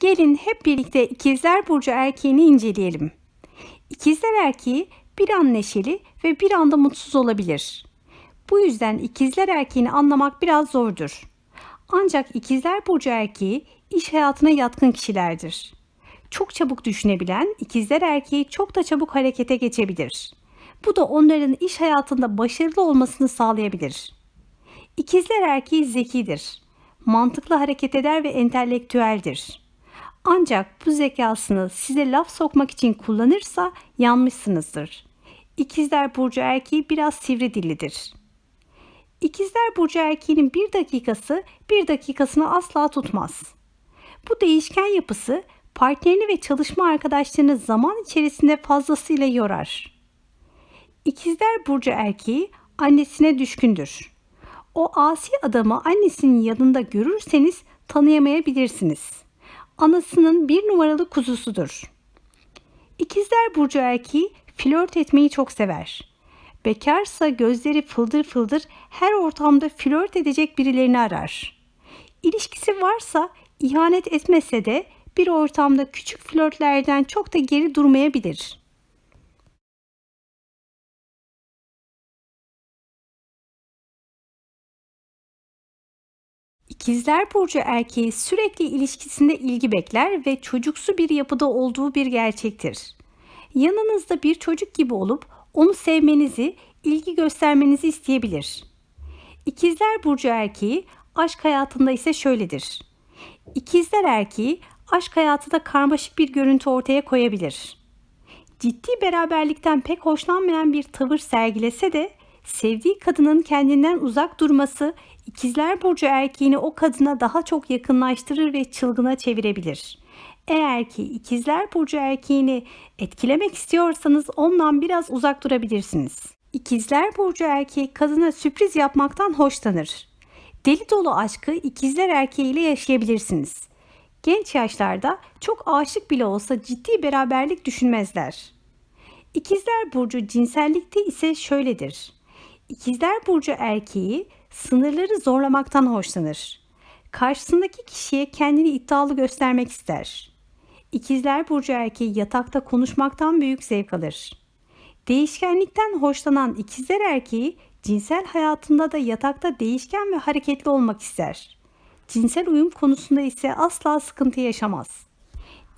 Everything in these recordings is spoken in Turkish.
Gelin hep birlikte ikizler burcu erkeğini inceleyelim. İkizler erkeği bir an neşeli ve bir anda mutsuz olabilir. Bu yüzden ikizler erkeğini anlamak biraz zordur. Ancak ikizler burcu erkeği iş hayatına yatkın kişilerdir. Çok çabuk düşünebilen ikizler erkeği çok da çabuk harekete geçebilir. Bu da onların iş hayatında başarılı olmasını sağlayabilir. İkizler erkeği zekidir. Mantıklı hareket eder ve entelektüeldir. Ancak bu zekasını size laf sokmak için kullanırsa yanmışsınızdır. İkizler burcu erkeği biraz sivri dillidir. İkizler burcu erkeğinin bir dakikası bir dakikasını asla tutmaz. Bu değişken yapısı partnerini ve çalışma arkadaşlarını zaman içerisinde fazlasıyla yorar. İkizler burcu erkeği annesine düşkündür. O asi adamı annesinin yanında görürseniz tanıyamayabilirsiniz. Anasının bir numaralı kuzusudur. İkizler burcu erkeği flört etmeyi çok sever. Bekarsa gözleri fıldır fıldır her ortamda flört edecek birilerini arar. İlişkisi varsa ihanet etmese de bir ortamda küçük flörtlerden çok da geri durmayabilir. İkizler burcu erkeği sürekli ilişkisinde ilgi bekler ve çocuksu bir yapıda olduğu bir gerçektir. Yanınızda bir çocuk gibi olup onu sevmenizi, ilgi göstermenizi isteyebilir. İkizler burcu erkeği aşk hayatında ise şöyledir. İkizler erkeği aşk hayatında karmaşık bir görüntü ortaya koyabilir. Ciddi beraberlikten pek hoşlanmayan bir tavır sergilese de sevdiği kadının kendinden uzak durması ikizler burcu erkeğini o kadına daha çok yakınlaştırır ve çılgına çevirebilir. Eğer ki ikizler burcu erkeğini etkilemek istiyorsanız ondan biraz uzak durabilirsiniz. İkizler burcu erkeği kadına sürpriz yapmaktan hoşlanır. Deli dolu aşkı ikizler erkeğiyle yaşayabilirsiniz. Genç yaşlarda çok aşık bile olsa ciddi beraberlik düşünmezler. İkizler burcu cinsellikte ise şöyledir. İkizler burcu erkeği sınırları zorlamaktan hoşlanır. Karşısındaki kişiye kendini iddialı göstermek ister. İkizler burcu erkeği yatakta konuşmaktan büyük zevk alır. Değişkenlikten hoşlanan ikizler erkeği cinsel hayatında da yatakta değişken ve hareketli olmak ister. Cinsel uyum konusunda ise asla sıkıntı yaşamaz.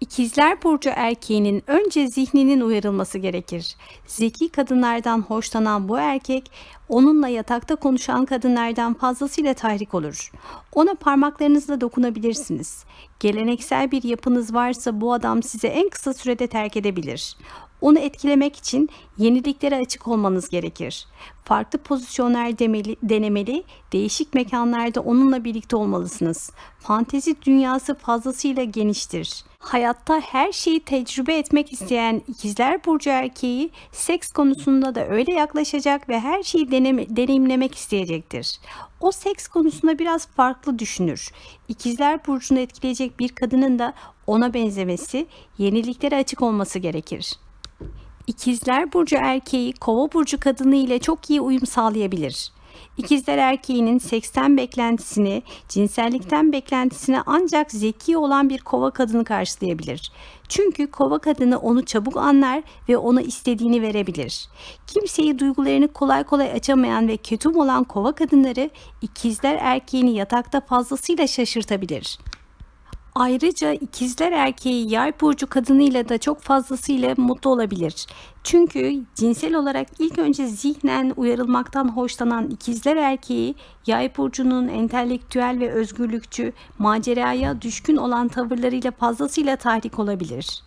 İkizler burcu erkeğinin önce zihninin uyarılması gerekir. Zeki kadınlardan hoşlanan bu erkek onunla yatakta konuşan kadınlardan fazlasıyla tahrik olur. Ona parmaklarınızla dokunabilirsiniz. Geleneksel bir yapınız varsa bu adam sizi en kısa sürede terk edebilir. Onu etkilemek için yeniliklere açık olmanız gerekir. Farklı pozisyonlar demeli, denemeli, değişik mekanlarda onunla birlikte olmalısınız. Fantezi dünyası fazlasıyla geniştir. Hayatta her şeyi tecrübe etmek isteyen ikizler burcu erkeği seks konusunda da öyle yaklaşacak ve her şeyi deneme, deneyimlemek isteyecektir. O seks konusunda biraz farklı düşünür. İkizler burcunu etkileyecek bir kadının da ona benzemesi, yeniliklere açık olması gerekir. İkizler burcu erkeği kova burcu kadını ile çok iyi uyum sağlayabilir. İkizler erkeğinin seksten beklentisini, cinsellikten beklentisini ancak zeki olan bir kova kadını karşılayabilir. Çünkü kova kadını onu çabuk anlar ve ona istediğini verebilir. Kimseyi duygularını kolay kolay açamayan ve ketum olan kova kadınları ikizler erkeğini yatakta fazlasıyla şaşırtabilir. Ayrıca ikizler erkeği yay burcu kadınıyla da çok fazlasıyla mutlu olabilir. Çünkü cinsel olarak ilk önce zihnen uyarılmaktan hoşlanan ikizler erkeği yay burcunun entelektüel ve özgürlükçü, maceraya düşkün olan tavırlarıyla fazlasıyla tahrik olabilir.